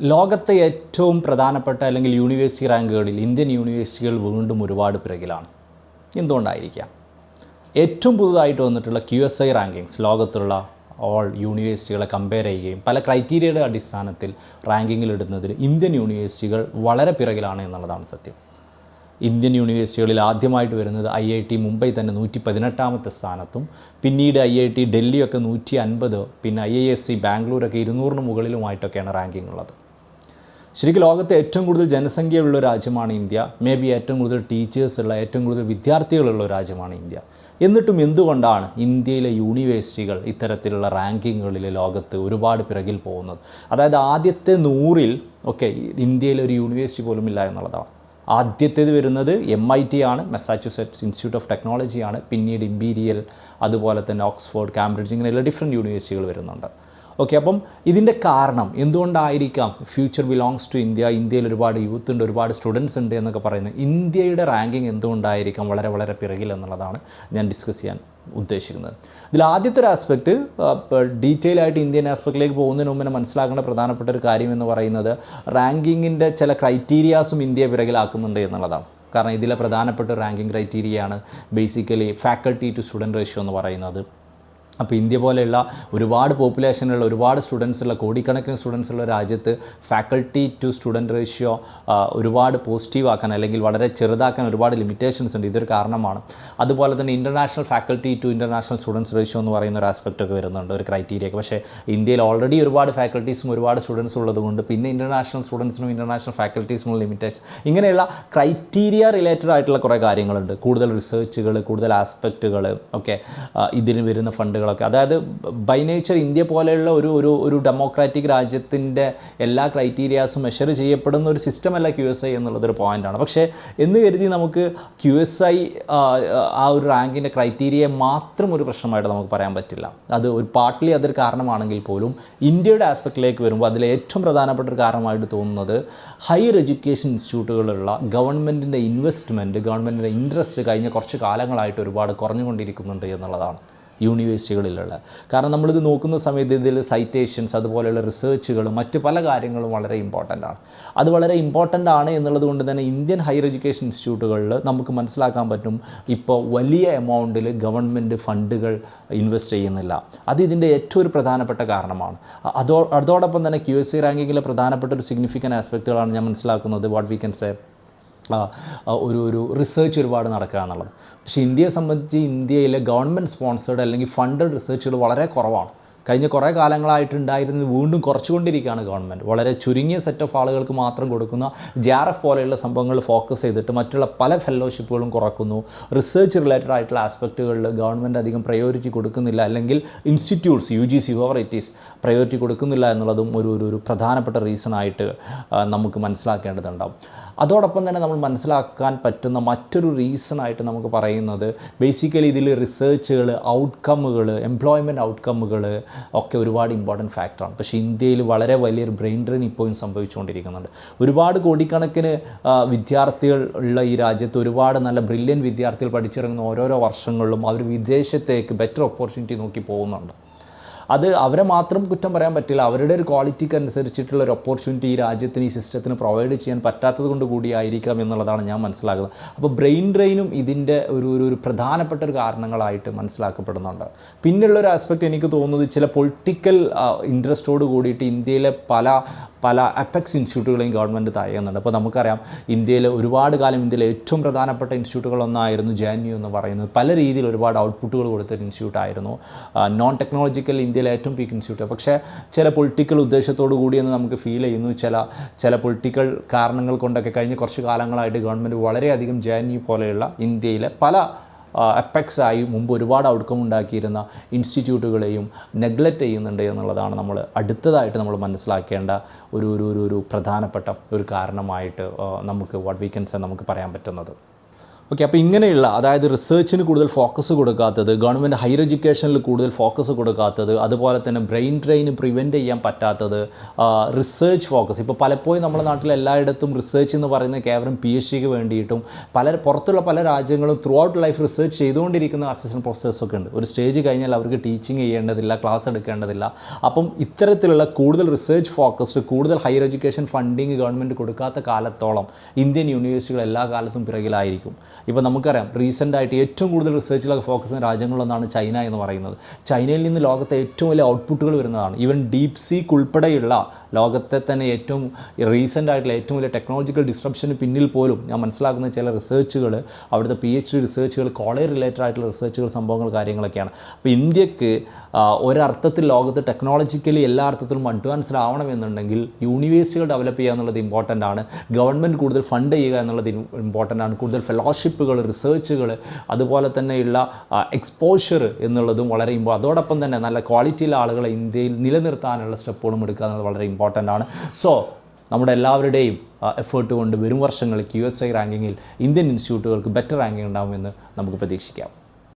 ലോകത്തെ ഏറ്റവും പ്രധാനപ്പെട്ട അല്ലെങ്കിൽ യൂണിവേഴ്സിറ്റി റാങ്കുകളിൽ ഇന്ത്യൻ യൂണിവേഴ്സിറ്റികൾ വീണ്ടും ഒരുപാട് പിറകിലാണ്. എന്തുകൊണ്ടായിരിക്കാം? ഏറ്റവും പുതുതായിട്ട് വന്നിട്ടുള്ള ക്യു എസ് ഐ റാങ്കിങ്സ് ലോകത്തുള്ള ഓൾ യൂണിവേഴ്സിറ്റികളെ കമ്പയർ ചെയ്യുകയും പല ക്രൈറ്റീരിയയുടെ അടിസ്ഥാനത്തിൽ റാങ്കിങ്ങിൽ ഇടുന്നതിൽ ഇന്ത്യൻ യൂണിവേഴ്സിറ്റികൾ വളരെ പിറകിലാണ് എന്നുള്ളതാണ് സത്യം. ഇന്ത്യൻ യൂണിവേഴ്സിറ്റികളിൽ ആദ്യമായിട്ട് വരുന്നത് ഐ ഐ ടി മുംബൈ തന്നെ നൂറ്റി പതിനെട്ടാമത്തെ സ്ഥാനത്തും പിന്നീട് ഐ ഐ ടി ഡൽഹിയൊക്കെ നൂറ്റി അൻപത് പിന്നെ ഐ ഐ എസ് സി ബാംഗ്ലൂരൊക്കെ ഇരുന്നൂറിന് മുകളിലുമായിട്ടൊക്കെയാണ് റാങ്കിങ് ഉള്ളത്. ശരിക്കും ലോകത്തെ ഏറ്റവും കൂടുതൽ ജനസംഖ്യയുള്ള രാജ്യമാണ് ഇന്ത്യ. മേ ബി ഏറ്റവും കൂടുതൽ ടീച്ചേഴ്സ് ഉള്ള ഏറ്റവും കൂടുതൽ വിദ്യാർത്ഥികളുള്ള രാജ്യമാണ് ഇന്ത്യ. എന്നിട്ടും എന്തുകൊണ്ടാണ് ഇന്ത്യയിലെ യൂണിവേഴ്സിറ്റികൾ ഇത്തരത്തിലുള്ള റാങ്കിങ്ങുകളിൽ ലോകത്ത് ഒരുപാട് പിറകിൽ പോകുന്നത്? അതായത് ആദ്യത്തെ നൂറിൽ ഒക്കെ ഇന്ത്യയിലെ ഒരു യൂണിവേഴ്സിറ്റി പോലും ഇല്ല എന്നുള്ളതാണ്. ആദ്യത്തേത് വരുന്നത് എം ഐ ടി ആണ് മെസാച്യുസെറ്റ്സ് ഇൻസ്റ്റിറ്റ്യൂട്ട് ഓഫ് ടെക്നോളജിയാണ് പിന്നീട് ഇമ്പീരിയൽ അതുപോലെ തന്നെ ഓക്സ്ഫോർഡ് കാംബ്രിഡ്ജ് ഇങ്ങനെയുള്ള ഡിഫറെന്റ് യൂണിവേഴ്സിറ്റികൾ വരുന്നുണ്ട്. ഓക്കെ അപ്പം ഇതിന്റെ കാരണം എന്തുകൊണ്ടായിരിക്കാം ഫ്യൂച്ചർ ബിലോങ്സ് ടു ഇന്ത്യ? ഇന്ത്യയിൽ ഒരുപാട് യൂത്ത് ഉണ്ട് ഒരുപാട് സ്റ്റുഡൻസ് ഉണ്ട് എന്നൊക്കെ പറയുന്നത്. ഇന്ത്യയുടെ റാങ്കിങ് എന്തുകൊണ്ടായിരിക്കാം വളരെ വളരെ പിറകിൽ എന്നുള്ളതാണ് ഞാൻ ഡിസ്കസ് ചെയ്യാൻ ഉദ്ദേശിക്കുന്നത്. ഇതിൽ ആദ്യത്തെ ഒരു ആസ്പെക്റ്റ് ഡീറ്റെയിൽ ആയിട്ട് ഇന്ത്യൻ ആസ്പെക്റ്റിലേക്ക് പോകുന്നതിന് മുമ്പ് മനസ്സിലാക്കേണ്ട പ്രധാനപ്പെട്ട ഒരു കാര്യം എന്ന് പറയുന്നത് റാങ്കിങ്ങിന്റെ ചില ക്രൈറ്റീരിയാസും ഇന്ത്യ പിറകിലാക്കുന്നുണ്ട് എന്നുള്ളതാണ്. കാരണം ഇതിലെ പ്രധാനപ്പെട്ട ranking ക്രൈറ്റീരിയയാണ് basically faculty to student ratio എന്ന് പറയുന്നത്. അപ്പോൾ ഇന്ത്യ പോലെയുള്ള ഒരുപാട് പോപ്പുലേഷനുള്ള ഒരുപാട് സ്റ്റുഡൻസ് ഉള്ള കോടിക്കണക്കിന് സ്റ്റുഡൻസ് ഉള്ള രാജ്യത്ത് ഫാക്കൽറ്റി ടു സ്റ്റുഡന്റ് റേഷ്യോ ഒരുപാട് പോസിറ്റീവ് ആക്കാൻ അല്ലെങ്കിൽ വളരെ ചെറുതാക്കാൻ ഒരുപാട് ലിമിറ്റേഷൻസ് ഉണ്ട്. ഇതൊരു കാരണമാണ്. അതുപോലെ തന്നെ international faculty to international students ratio എന്ന് പറയുന്ന ഒരു ആസ്പെക്റ്റൊക്കെ വരുന്നുണ്ട് ഒരു ക്രൈറ്റീരിയ ഒക്കെ പക്ഷേ ഇന്ത്യയിൽ ഓൾറെഡി ഒരുപാട് ഫാക്കൽറ്റീസും ഒരുപാട് സ്റ്റുഡൻസും ഉള്ളതുകൊണ്ട് പിന്നെ ഇന്റർനാഷണൽ സ്റ്റുഡൻസിനും ഇന്റർനാഷണൽ ഫാക്കൽറ്റീസിനും ലിമിറ്റേഷൻ ഇങ്ങനെയുള്ള ക്രൈറ്റീരിയ റിലേറ്റഡ് ആയിട്ടുള്ള കുറേ കാര്യങ്ങളുണ്ട്. കൂടുതൽ റിസർച്ചുകൾ കൂടുതൽ ആസ്പെക്റ്റുകൾ ഒക്കെ ഇതിന് വരുന്ന ഫണ്ടുകളൊക്കെ അതായത് ബൈ നേച്ചർ ഇന്ത്യ പോലെയുള്ള ഒരു ഒരു ഒരു ഡെമോക്രാറ്റിക് രാജ്യത്തിന്റെ എല്ലാ ക്രൈറ്റീരിയാസും മെഷർ ചെയ്യപ്പെടുന്ന ഒരു സിസ്റ്റമല്ല ക്യു എസ് ഐ എന്നുള്ളതൊരു പോയിന്റാണ് പക്ഷേ എന്ന് കരുതി നമുക്ക് ക്യു എസ് ഐ ആ ഒരു റാങ്കിന്റെ ക്രൈറ്റീരിയയെ മാത്രം ഒരു പ്രശ്നമായിട്ട് നമുക്ക് പറയാൻ പറ്റില്ല. അത് ഒരു പാർട്ട്ലി അതൊരു കാരണമാണെങ്കിൽ പോലും ഇന്ത്യയുടെ ആസ്പെക്റ്റിലേക്ക് വരുമ്പോൾ അതിലെ ഏറ്റവും പ്രധാനപ്പെട്ട ഒരു കാരണമായിട്ട് തോന്നുന്നത് ഹയർ എഡ്യൂക്കേഷൻ ഇൻസ്റ്റിറ്റ്യൂട്ടുകളുള്ള ഗവൺമെന്റിന്റെ ഇൻവെസ്റ്റ്മെന്റ് ഗവൺമെന്റിന്റെ ഇൻട്രസ്റ്റ് കഴിഞ്ഞ കുറച്ച് കാലങ്ങളായിട്ട് ഒരുപാട് കുറഞ്ഞുകൊണ്ടിരിക്കുന്നുണ്ട് എന്നുള്ളതാണ്. യൂണിവേഴ്സിറ്റികളിലുള്ള. കാരണം നമ്മളിത് നോക്കുന്ന സമയത്ത് ഇതിൽ സൈറ്റേഷൻസ് അതുപോലെയുള്ള റിസർച്ചുകളും മറ്റ് പല കാര്യങ്ങളും വളരെ ഇമ്പോർട്ടന്റ് ആണ്. അത് വളരെ ഇമ്പോർട്ടന്റ് ആണ് എന്നുള്ളത് കൊണ്ട് തന്നെ ഇന്ത്യൻ ഹയർ എഡ്യൂക്കേഷൻ ഇൻസ്റ്റിറ്റ്യൂട്ടുകളിൽ നമുക്ക് മനസ്സിലാക്കാൻ പറ്റും ഇപ്പോൾ വലിയ എമൗണ്ടിൽ ഗവൺമെന്റ് ഫണ്ടുകൾ ഇൻവെസ്റ്റ് ചെയ്യുന്നില്ല. അത് ഇതിന്റെ ഏറ്റവും ഒരു പ്രധാനപ്പെട്ട കാരണമാണ്. അതോ അതോടൊപ്പം തന്നെ ക്യു എസ് സി റാങ്കിങ്ങിലെ പ്രധാനപ്പെട്ട ഒരു സിഗ്നിഫിക്കന്റ് ആസ്പെക്റ്റുകളാണ് ഞാൻ മനസ്സിലാക്കുന്നത് വാട്ട് വി കൻ സേ ഒരു ഒരു റിസർച്ച് ഒരുപാട് നടക്കുക എന്നുള്ളത് പക്ഷേ ഇന്ത്യയെ സംബന്ധിച്ച് ഇന്ത്യയിലെ ഗവൺമെന്റ് സ്പോൺസേഡ് അല്ലെങ്കിൽ ഫണ്ടഡ് റിസർച്ചുകൾ വളരെ കുറവാണ്. കഴിഞ്ഞ കുറേ കാലങ്ങളായിട്ടുണ്ടായിരുന്നത് വീണ്ടും കുറച്ചുകൊണ്ടിരിക്കുകയാണ് ഗവൺമെന്റ്. വളരെ ചുരുങ്ങിയ സെറ്റ് ഓഫ് ആളുകൾക്ക് മാത്രം കൊടുക്കുന്ന ജെ ആർ എഫ് പോലെയുള്ള സംഭവങ്ങൾ ഫോക്കസ് ചെയ്തിട്ട് മറ്റുള്ള പല ഫെലോഷിപ്പുകളും കുറക്കുന്നു. റിസർച്ച് റിലേറ്റഡ് ആയിട്ടുള്ള ആസ്പെക്റ്റുകളിൽ ഗവൺമെന്റ് അധികം പ്രയോറിറ്റി കൊടുക്കുന്നില്ല. അല്ലെങ്കിൽ ഇൻസ്റ്റിറ്റ്യൂട്ട്സ് യു ജി സി ഹുവർ പ്രയോറിറ്റി കൊടുക്കുന്നില്ല എന്നുള്ളതും ഒരു ഒരു പ്രധാനപ്പെട്ട റീസണായിട്ട് നമുക്ക് മനസ്സിലാക്കേണ്ടതുണ്ടാവും. അതോടൊപ്പം തന്നെ നമ്മൾ മനസ്സിലാക്കാൻ പറ്റുന്ന മറ്റൊരു റീസൺ ആയിട്ട് നമുക്ക് പറയുന്നത് ബേസിക്കലി ഇതിൽ റിസർച്ചുകൾ ഔട്ട്കമ്മുകൾ എംപ്ലോയ്മെന്റ് ഔട്ട്കമ്മുകൾ ഒക്കെ ഒരുപാട് ഇമ്പോർട്ടന്റ് ഫാക്ടറാണ് പക്ഷേ ഇന്ത്യയിൽ വളരെ വലിയൊരു ബ്രെയിൻ ഡ്രെയിൻ ഇപ്പോഴും സംഭവിച്ചുകൊണ്ടിരിക്കുന്നുണ്ട്. ഒരുപാട് കോടിക്കണക്കിന് വിദ്യാർത്ഥികൾ ഉള്ള ഈ രാജ്യത്ത് ഒരുപാട് നല്ല ബ്രില്യൻ വിദ്യാർത്ഥികൾ പഠിച്ചിറങ്ങുന്ന ഓരോരോ വർഷങ്ങളിലും അവർ വിദേശത്തേക്ക് ബെറ്റർ ഓപ്പർച്യൂണിറ്റി നോക്കി പോകുന്നുണ്ട്. അത് അവരെ മാത്രം കുറ്റം പറയാൻ പറ്റില്ല. അവരുടെ ഒരു ക്വാളിറ്റിക്ക് അനുസരിച്ചിട്ടുള്ള ഒരു ഓപ്പർച്യൂണിറ്റി ഈ രാജ്യത്തിന് ഈ സിസ്റ്റത്തിന് പ്രൊവൈഡ് ചെയ്യാൻ പറ്റാത്തത് കൊണ്ട് കൂടിയായിരിക്കാം എന്നുള്ളതാണ് ഞാൻ മനസ്സിലാക്കുന്നത്. അപ്പോൾ ബ്രെയിൻ ഡ്രെയിനും ഇതിന്റെ ഒരു ഒരു പ്രധാനപ്പെട്ട ഒരു കാരണങ്ങളായിട്ട് മനസ്സിലാക്കപ്പെടുന്നുണ്ട്. പിന്നെയുള്ള ഒരു ആസ്പെക്റ്റ് എനിക്ക് തോന്നുന്നത് ചില പൊളിറ്റിക്കൽ ഇൻട്രസ്റ്റോട് കൂടിയിട്ട് ഇന്ത്യയിലെ പല പല അപ്പെക്സ് ഇൻസ്റ്റിറ്റ്യൂട്ടുകളെയും ഗവൺമെന്റ് തയ്യുന്നുണ്ട് അപ്പോൾ നമുക്കറിയാം ഇന്ത്യയിൽ ഒരുപാട് കാലം ഇന്ത്യയിലെ ഏറ്റവും പ്രധാനപ്പെട്ട ഇൻസ്റ്റിറ്റ്യൂട്ടുകളൊന്നായിരുന്നു ജെ എൻ യു എന്ന് പറയുന്നത്. പല രീതിയിൽ ഒരുപാട് ഔട്ട്പുട്ടുകൾ കൊടുത്തൊരു ഇൻസ്റ്റിറ്റ്യൂട്ട് ആയിരുന്നു. നോൺ ടെക്നോളജിക്കൽ ഇന്ത്യയിലെ ഏറ്റവും പീക്ക് ഇൻസ്റ്റിറ്റ്യൂട്ട് പക്ഷേ ചില പൊളിറ്റിക്കൽ ഉദ്ദേശത്തോടു കൂടിയെന്ന് നമുക്ക് ഫീൽ ചെയ്യുന്നു. ചില ചില പൊളിറ്റിക്കൽ കാരണങ്ങൾ കൊണ്ടൊക്കെ കഴിഞ്ഞ കുറച്ച് കാലങ്ങളായിട്ട് ഗവൺമെന്റ് വളരെയധികം ജെ എൻ യു പോലെയുള്ള ഇന്ത്യയിലെ പല എപ്പക്സ് ആയി മുമ്പ് ഒരുപാട് ഔട്ട്കം ഉണ്ടാക്കിയിരുന്ന ഇൻസ്റ്റിറ്റ്യൂട്ടുകളെയും നെഗ്ലക്റ്റ് ചെയ്യുന്നുണ്ട് എന്നുള്ളതാണ് നമ്മൾ അടുത്തതായിട്ട് നമ്മൾ മനസ്സിലാക്കേണ്ട ഒരു ഒരു ഒരു പ്രധാനപ്പെട്ട ഒരു കാരണമായിട്ട് നമുക്ക് വാട്ട് വീക്കൻസ് നമുക്ക് പറയാൻ പറ്റുന്നത്. ഓക്കെ അപ്പോൾ ഇങ്ങനെയുള്ള അതായത് റിസർച്ചിന് കൂടുതൽ ഫോക്കസ് കൊടുക്കാത്തത് ഗവൺമെന്റ് ഹയർ എഡ്യൂക്കേഷനിൽ കൂടുതൽ ഫോക്കസ് കൊടുക്കാത്തത് അതുപോലെ തന്നെ ബ്രെയിൻ ഡ്രെയിൻ പ്രിവെന്റ് ചെയ്യാൻ പറ്റാത്തത് റിസർച്ച് ഫോക്കസ് ഇപ്പോൾ പലപ്പോഴും നമ്മുടെ നാട്ടിൽ എല്ലായിടത്തും റിസർച്ച് എന്ന് പറയുന്നത് കേവലം പി എച്ച് ഡിക്ക് വേണ്ടിയിട്ടും പല പുറത്തുള്ള പല രാജ്യങ്ങളും ത്രൂ ഔട്ട് ലൈഫ് റിസർച്ച് ചെയ്തുകൊണ്ടിരിക്കുന്ന അസിസ്റ്റന്റ് പ്രൊഫസേഴ്സൊക്കെ ഉണ്ട്. ഒരു സ്റ്റേജ് കഴിഞ്ഞാൽ അവർക്ക് ടീച്ചിങ് ചെയ്യേണ്ടതില്ല ക്ലാസ് എടുക്കേണ്ടതില്ല. അപ്പം ഇത്തരത്തിലുള്ള കൂടുതൽ റിസർച്ച് ഫോക്കസ്ഡ് കൂടുതൽ ഹയർ എഡ്യൂക്കേഷൻ ഫണ്ടിങ് ഗവൺമെന്റ് കൊടുക്കാത്ത കാലത്തോളം ഇന്ത്യൻ യൂണിവേഴ്സിറ്റികൾ എല്ലാ കാലത്തും പിറകിലായിരിക്കും. ഇപ്പോൾ നമുക്കറിയാം റീസെന്റായിട്ട് ഏറ്റവും കൂടുതൽ റിസർച്ചിലൊക്കെ ഫോക്കസ് ചെയ്യുന്ന രാജ്യങ്ങളൊന്നാണ് ചൈന എന്ന് പറയുന്നത്. ചൈനയിൽ നിന്ന് ലോകത്തെ ഏറ്റവും വലിയ ഔട്ട്പുട്ടുകൾ വരുന്നതാണ്. ഈവൻ ഡീപ് സീക്ക് ഉൾപ്പെടെയുള്ള ലോകത്തെ തന്നെ ഏറ്റവും റീസെന്റ് ആയിട്ടുള്ള ഏറ്റവും വലിയ ടെക്നോളജിക്കൽ ഡിസ്ട്രപ്ഷന് പിന്നിൽ പോലും ഞാൻ മനസ്സിലാക്കുന്ന ചില റിസർച്ചുകൾ അവിടുത്തെ പി എച്ച് ഡി റിസർച്ചുകൾ കോളേജ് റിലേറ്റഡ് ആയിട്ടുള്ള റിസർച്ചുകൾ സംഭവങ്ങൾ കാര്യങ്ങളൊക്കെയാണ്. അപ്പോൾ ഇന്ത്യയ്ക്ക് ഒരർത്ഥത്തിൽ ലോകത്ത് ടെക്നോളജിക്കലി എല്ലാ അർത്ഥത്തിലും അഡ്വാൻസ്ഡ് ആവണമെന്നുണ്ടെങ്കിൽ യൂണിവേഴ്സിറ്റികൾ ഡെവലപ്പ് ചെയ്യുക എന്നുള്ളത് ഇമ്പോർട്ടന്റ് ആണ്. ഗവൺമെന്റ് കൂടുതൽ ഫണ്ട് ചെയ്യുക എന്നുള്ളത് ഇമ്പോർട്ടന്റ് ആണ്. കൂടുതൽ ഫെലോഷിപ്പുകൾ റിസർച്ചുകൾ അതുപോലെ തന്നെയുള്ള എക്സ്പോഷർ എന്നുള്ളതും വളരെ ഇമ്പോ അതോടൊപ്പം തന്നെ നല്ല ക്വാളിറ്റിയിലുള്ള ആളുകളെ ഇന്ത്യയിൽ നിലനിർത്താനുള്ള സ്റ്റെപ്പുകളും എടുക്കുക എന്നത് വളരെ ഇമ്പോർട്ടന്റ് ആണ്. സോ നമ്മുടെ എല്ലാവരുടെയും എഫേർട്ട് കൊണ്ട് വരും വർഷങ്ങളിൽ ക്യു എസ് ഐ റാങ്കിങ്ങിൽ ഇന്ത്യൻ ഇൻസ്റ്റിറ്റ്യൂട്ടുകൾക്ക് ബെറ്റർ റാങ്കിങ് ഉണ്ടാകുമെന്ന് നമുക്ക് പ്രതീക്ഷിക്കാം.